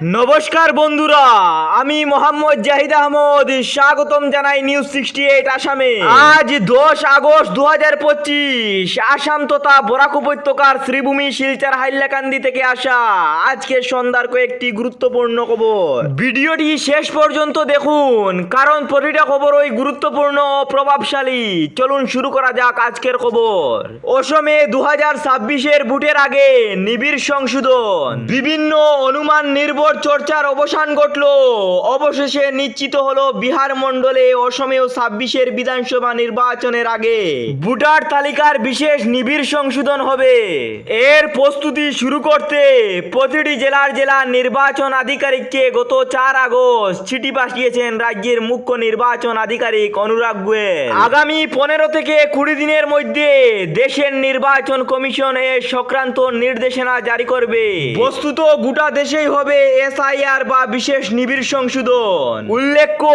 নমস্কার বন্ধুরা, আমি মোহাম্মদ জাহিদ আহমদ। স্বাগতম জানাই নিউজ সিক্সটি এইট আসামে। আজ দশ আগস্ট দু হাজার পঁচিশ, আসাম তথা বরাক উপত্যকার শ্রীভূমি শিলচার হাইলাকান্দি থেকে আসা আজকে সন্ধ্যার কয়েকটি গুরুত্বপূর্ণ খবর। ভিডিওটি শেষ পর্যন্ত দেখুন, কারণ প্রতিটা খবর ওই গুরুত্বপূর্ণ প্রভাবশালী। চলুন শুরু করা যাক আজকের খবর। অসমে দু হাজার ছাব্বিশের বুটের আগে নিবিড় সংশোধন। বিভিন্ন অনুমান নির্ভর চর্চার অবসান ঘটল। অবশেষে নিশ্চিত হলো বিহার মণ্ডলে অসমেও ছাব্বিশের বিধানসভা নির্বাচনের আগে। ভোটার তালিকার বিশেষ নিবিড় সংশোধন হবে। এর প্রস্তুতি শুরু করতে প্রতিটি জেলার জেলা নির্বাচন আধিকারিককে গত চার আগস্ট চিঠি পাঠিয়েছেন রাজ্যের মুখ্য নির্বাচন আধিকারিক অনুরাগ গোয়েল। আগামী পনেরো থেকে কুড়ি দিনের মধ্যে দেশের নির্বাচন কমিশন এ সংক্রান্ত নির্দেশনা জারি করবে। বস্তুত গোটা দেশেই হবে এসআইআর বা বিশেষ নিবিড় সংশোধন। উল্লেখ্য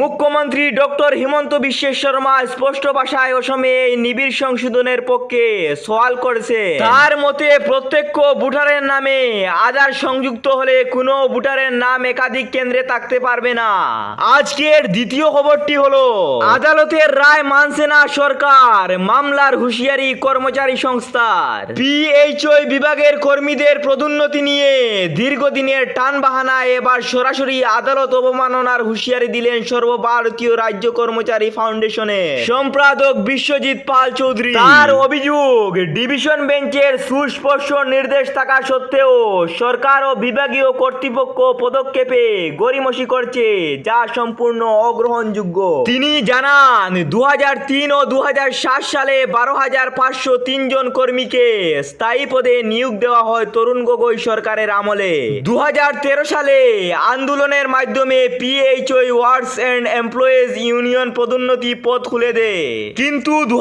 মুখ্যমন্ত্রী ডক্টর হিমন্ত বিশ্ব শর্মা স্পষ্ট ভাষায় অসমে এই নিবিড় সংশোধনের পক্ষে সওয়াল করেছে তার মতে প্রত্যক্ষ ভোটারের নামে আধার সংযুক্ত হলে কোনো ভোটারের নাম একাধিক কেন্দ্রে থাকতে পারবে না। আজকের দ্বিতীয় খবরটি হলো আদালতের রায় মানছে না সরকার মামলার হুঁশিয়ারি কর্মচারী সংস্থার। পিএইচও বিভাগের কর্মীদের পদোন্নতি নিয়ে দীর্ঘদিনের টান বাহানায় এবার সরাসরি আদালত অবমাননার হুঁশিয়ারি দিলেন সর্বভারতীয় রাজ্য কর্মচারী ফাউন্ডেশনের সম্পাদক বিশ্বজিৎ পাল চৌধুরী। তার অভিযোগ ডিভিশন বেঞ্চের সুস্পষ্ট নির্দেশ থাকা সত্ত্বেও সরকার ও বিভাগীয় কর্তৃপক্ষ পদক্ষেপে গরিমসি করছে যা সম্পূর্ণ অগ্রহণযোগ্য। তিনি জানান দু হাজার তিন ও দু হাজার সাত সালে বারো হাজার পাঁচশো তিনজন কর্মীকে স্থায়ী পদে নিয়োগ দেওয়া হয় তরুণ গগৈ সরকারের আমলে। দু হাজার সালে আন্দোলনের মাধ্যমে PHO wards and employees union পদোন্নতি পদ খুলে দেয় কিন্তু দু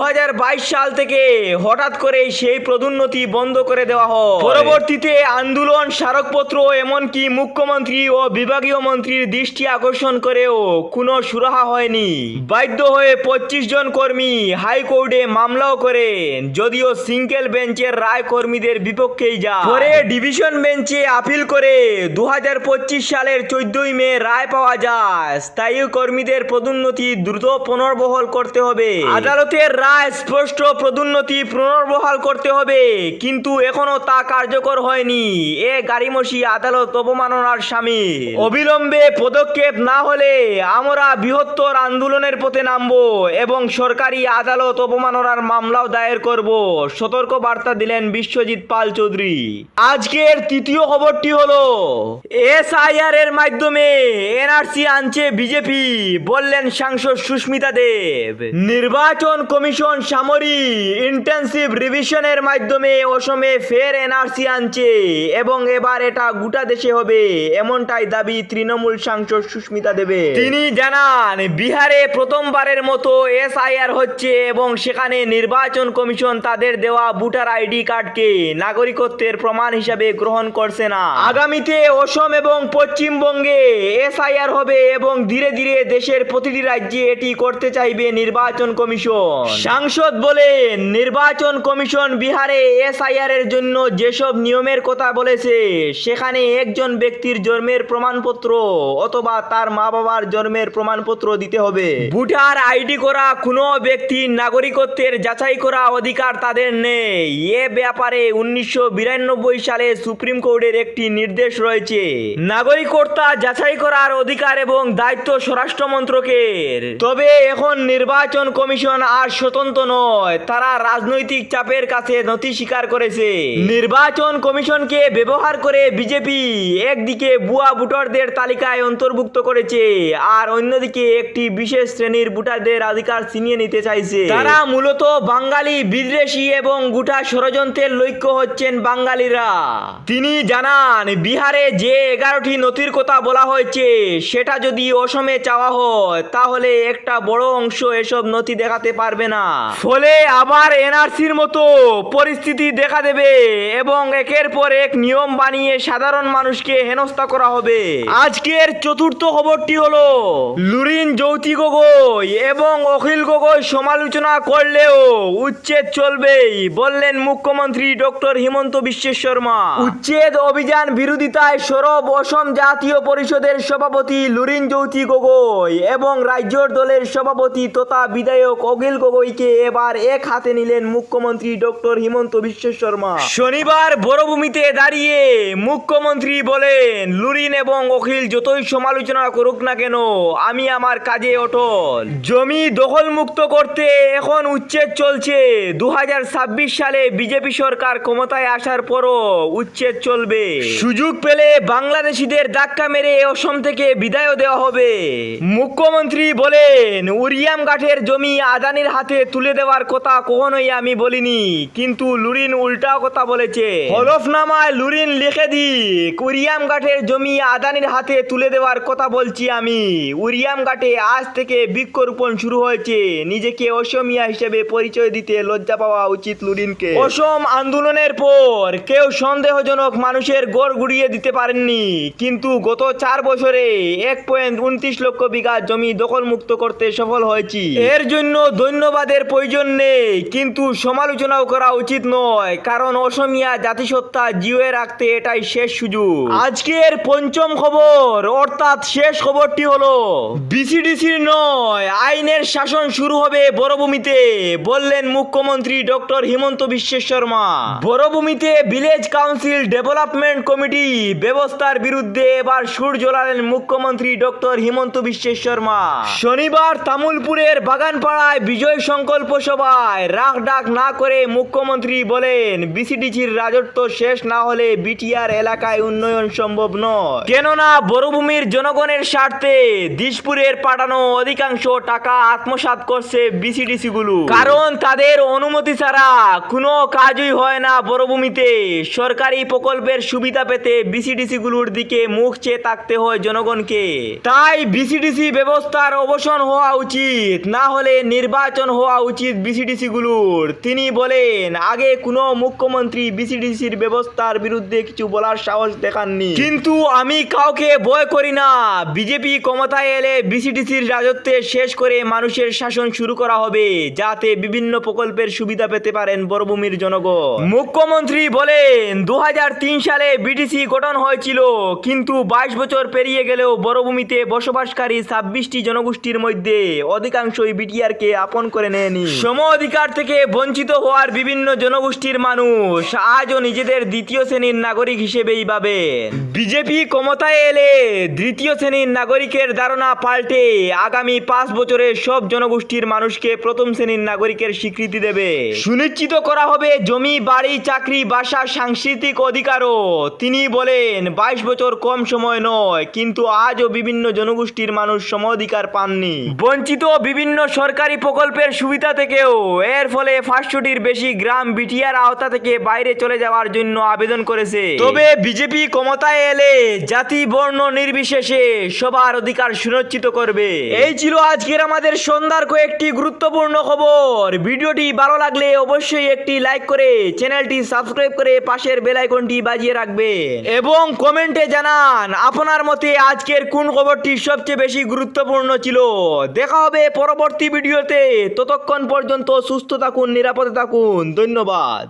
সাল থেকে হঠাৎ করে সেই পদোন্নতি বন্ধ করে দেওয়া হয়। পরবর্তীতে আন্দোলন স্মারকপত্র এমনকি মুখ্যমন্ত্রী ও বিভাগীয় মন্ত্রীর দৃষ্টি আকর্ষণ করেও কোনো সুরাহা হয়নি। বাধ্য হয়ে পঁচিশ জন কর্মী হাইকোর্টে মামলাও করেন, যদিও সিঙ্গেল বেঞ্চের রায় কর্মীদের বিপক্ষেই যায়। পরে ডিভিশন বেঞ্চে আপিল করে দু সালের চোদ্দই মে রায় পাওয়া যায়। স্থায়ী কর্মীদের পদোন্নতি দ্রুত পুনর্বহাল করতে হবে। আদালতের রায় স্পষ্ট পদোন্নতি পুনর্বহাল করতে হবে, কিন্তু এখনও তা কার্যকর হয়নি। এ গাড়িমসি আদালত অবমাননার স্বামী অবিলম্বে পদক্ষেপ না হলে আমরা বৃহত্তর আন্দোলনের পথে নামবো এবং সরকারি আদালত অবমাননার মামলাও দায়ের করব, সতর্ক বার্তা দিলেন বিশ্বজিৎ পাল চৌধুরী। আজকের তৃতীয় খবরটি হলো এসআইআর এর মাধ্যমে এনআরসি আনছে বিজেপি, বললেন সাংসদ সুস্মিতা দেব। নির্বাচন কমিশন সামরিক ইন্টেন্সিভ রিভিশনের মাধ্যমে অসমে ফের এনআরসি আনছে এবং এবার এটা গোটা দেশে হবে, এমনটাই দাবি তৃণমূল সাংসদ সুস্মিতা দেবে তিনি জানান, বিহারে প্রথমবারের মতো এসআইআর হচ্ছে এবং সেখানে নির্বাচন কমিশন তাদের দেওয়া ভোটার আইডি কার্ডকে নাগরিকত্বের প্রমাণ হিসাবে গ্রহণ করছে না। আগামীতে অসম এবং পশ্চিমবঙ্গে এসআইআর হবে এবং ধীরে ধীরে দেশের প্রতিটি রাজ্যে এটি করতে চাইবে নির্বাচন কমিশন। সাংসদ বলেন, নির্বাচন কমিশন বিহারে এসআইআর এর জন্য যেসব নিয়মের কথা বলেছে, সেখানে একজন ব্যক্তির জন্মের প্রমাণপত্র অথবা তার মা বাবার জন্মের প্রমাণপত্র দিতে হবে। ভোটার আইডি করা, কোনো ব্যক্তির নাগরিকত্বের যাচাই করা অধিকার তাদের নেই। এ ব্যাপারে উনিশশো বিরানব্বই সালে সুপ্রিম কোর্টের একটি নির্দেশ রয়েছে। নাগরিকত্বা যাচাই করার অধিকার এবং দায়িত্ব স্বরাষ্ট্র মন্ত্রকের তবে এখন নির্বাচন কমিশন আর স্বতন্ত্র নয়, তারা রাজনৈতিক চাপের কাছে নথি স্বীকার করেছে। নির্বাচন কমিশনকে ব্যবহার করে বিজেপি একদিকে বুয়া ভোটারদের তালিকায় অন্তর্ভুক্ত করেছে, আর অন্যদিকে একটি বিশেষ শ্রেণির ভোটারদের অধিকার ছিনিয়ে নিতে চাইছে। তারা মূলত বাঙালি, বিদ্বেষী এবং গোটা ষড়যন্ত্রের লক্ষ্য হচ্ছেন বাঙালিরা। তিনি জানান, বিহারে যে এগারোটি নথির কথা বলা হয়েছে, সেটা যদি অসমে চাওয়া হয়, তাহলে একটা বড় অংশ এসব নথি দেখাতে পারবে না। ফলে আবার এনআরসির মতো পরিস্থিতি দেখা দেবে এবং একের পর এক নিয়ম বানিয়ে সাধারণ মানুষকে হেনস্থা করা হবে। আজকের চতুর্থ খবরটি হলো, লুরিন জ্যোতি গগৈ এবং অখিল গগৈ সমালোচনা করলেও উচ্ছেদ চলবেই, বললেন মুখ্যমন্ত্রী ডক্টর হিমন্ত বিশ্ব শর্মা। উচ্ছেদ অভিযান বিরোধিতায় সরব অসম জাতীয় পরিষদের সভাপতি লুরিন জ্যোতি গগৈ এবং রাজ্যর দলের সভাপতি তথা বিধায়ক অখিল গগৈকে এবার এক হাতে নিলেন মুখ্যমন্ত্রী ডক্টর হিমন্ত বিশ্ব শর্মা। শনিবার বড়ভূমিতে দাঁড়িয়ে মুখ্যমন্ত্রী বলেন, লুরিন এবং অখিল যতই সমালোচনা করুক না কেন, আমি আমার কাজে অটল। জমি দখল মুক্ত করতে এখন উচ্ছেদ চলছে। দু হাজার ছাব্বিশ সালে বিজেপি সরকার ক্ষমতায় আসার পরও উচ্ছেদ চলবে। সুযোগ পেলে বাংলাদেশিদের ধাক্কা মেরে অসম থেকে বিদায় দেওয়া হবে। মুখ্যমন্ত্রী বলেন, উরিয়াম ঘাটের জমি আদানির হাতে তুলে দেওয়ার কথা কখনোই আমি বলিনি, কিন্তু লুরিন উল্টা কথা বলেছে। হলফনামায় লুরিন লিখে দিক, উরিয়াম ঘাটের জমি আদানির হাতে তুলে দেওয়ার কথা বলছি আমি। উরিয়াম ঘাটে আজ থেকে বৃক্ষরোপণ শুরু হয়েছে। নিজেকে অসমিয়া হিসেবে পরিচয় দিতে লজ্জা পাওয়া উচিত লুরিনকে। অসম আন্দোলনের পর কেউ সন্দেহজনক মানুষের গড় গুড়িয়ে দিতে পারেননি। কিন্তু গত চার বছরে এক পয়েন্ট উনত্রিশ লক্ষ বিঘা জমি দখল মুক্ত করতে সফল হয়েছি। এর জন্য ধন্যবাদের প্রয়োজন নেই, কিন্তু সমালোচনাও করা উচিত নয়, কারণ অসমিয়া জাতিসত্তা জিওয়ে রাখতে এটাই শেষ সুযোগ। আজকের পঞ্চম খবর, অর্থাৎ শেষ খবরটি হলো বিসিডিসির নয়, আইনের শাসন শুরু হবে বড়ভূমিতে, বললেন মুখ্যমন্ত্রী ডক্টর হিমন্ত বিশ্ব শর্মা। বড়ভূমিতে ভিলেজ কাউন্সিল ডেভেলপমেন্ট কমিটি ব্যবস্থার বিরুদ্ধে এবার সুর জ্বলালেন মুখ্যমন্ত্রী ডক্টর হিমন্ত বিশ্ব শর্মা। শনিবার তামুলপুরের বাগানপাড়ায় বিজয় সংকল্প সভায় রাগ ডাক না করে মুখ্যমন্ত্রী বলেন, বিসিডিসির রাজত্ব শেষ না হলে বিটিআর এলাকায় উন্নয়ন সম্ভব নয়। কেননা বড়ভূমির জনগণের স্বার্থে দিশপুরের পাঠানো অধিকাংশ টাকা আত্মসাৎ করছে বিসিডিসি গুলো কারণ তাদের অনুমতি ছাড়া কোনো কাজই হয় না বড়ভূমিতে সরকারি প্রকল্পের সুবিধা পেতে বিসিডিসি গুলোর দিকে মুখ চেয়ে থাকতে হয় জনগণকে। তাই বিসিডিসি ব্যবস্থার অবসান হওয়া উচিত, না হলে নির্বাচন হওয়া উচিত বিসিডিসি গুলোর। তিনি বলেন, আগে কোনো মুখ্যমন্ত্রী বিসিডিসির ব্যবস্থার বিরুদ্ধে কিছু বলার সাহস দেখাননি। কিন্তু আমি কাউকে ভয় করি না। বিজেপি ক্ষমতায় এলে বিসিডিসির রাজত্বে শেষ করে মানুষের শাসন শুরু করা হবে, যাতে বিভিন্ন প্রকল্পের সুবিধা পেতে পারেন বড়ভূমির জনগণ। মুখ্যমন্ত্রী বলেন দু হাজার তিন সালে বিটিসি গঠন হয়েছিল, কিন্তু বাইশ বছর পেরিয়ে গেলেও বড়ভূমিতে বসবাসকারী ছাব্বিশটি জনগোষ্ঠীর মধ্যে অধিকাংশই বিটিআরকে আপন করে নেয়নি। সম অধিকার থেকে বঞ্চিত হওয়ার বিভিন্ন জনগোষ্ঠীর মানুষ আজও নিজেদের দ্বিতীয় শ্রেণির নাগরিক হিসেবেই ভাবেন বিজেপি ক্ষমতায় এলে দ্বিতীয় শ্রেণির নাগরিকের ধারণা পাল্টে আগামী পাঁচ বছরে সব জনগোষ্ঠীর মানুষকে প্রথম শ্রেণির নাগরিকের স্বীকৃতি দেবে। সুনিশ্চিত করা হবে, জমি, বাড়ি, চাকরি, বাসা, সাংস্কৃতিক অধিকারও। তিনি বলেন বাইশ বছর কম সময় নয়, কিন্তু আজও বিভিন্ন জনগোষ্ঠীর মানুষ সম অধিকার পাননি। বঞ্চিত বিভিন্ন সরকারি প্রকল্পের সুবিধা থেকেও, এর ফলে পাঁচশোটির বেশি গ্রাম বিটিআর আওতা থেকে বাইরে চলে যাওয়ার জন্য আবেদন করেছে। তবে বিজেপি ক্ষমতায় এলে জাতি বর্ণ নির্বিশেষে সবার অধিকার সুনিশ্চিত করবে। এই ছিল আজকের আমাদের সন্ধ্যার কয়েকটি গুরুত্বপূর্ণ খবর। ভিডিওটি ভালো লাগলে অবশ্যই একটি লাইক করে চ্যানেলটি সাবস্ক্রাইব করে পাশের বেল আইকনটি বাজিয়ে রাখবেন। এবং কমেন্টে জানান, আপনার মতে আজকের কোন খবরটি সবচেয়ে বেশি গুরুত্বপূর্ণ ছিল? দেখা হবে পরবর্তী ভিডিওতে। ততক্ষণ পর্যন্ত সুস্থ থাকুন, নিরাপদে থাকুন। ধন্যবাদ।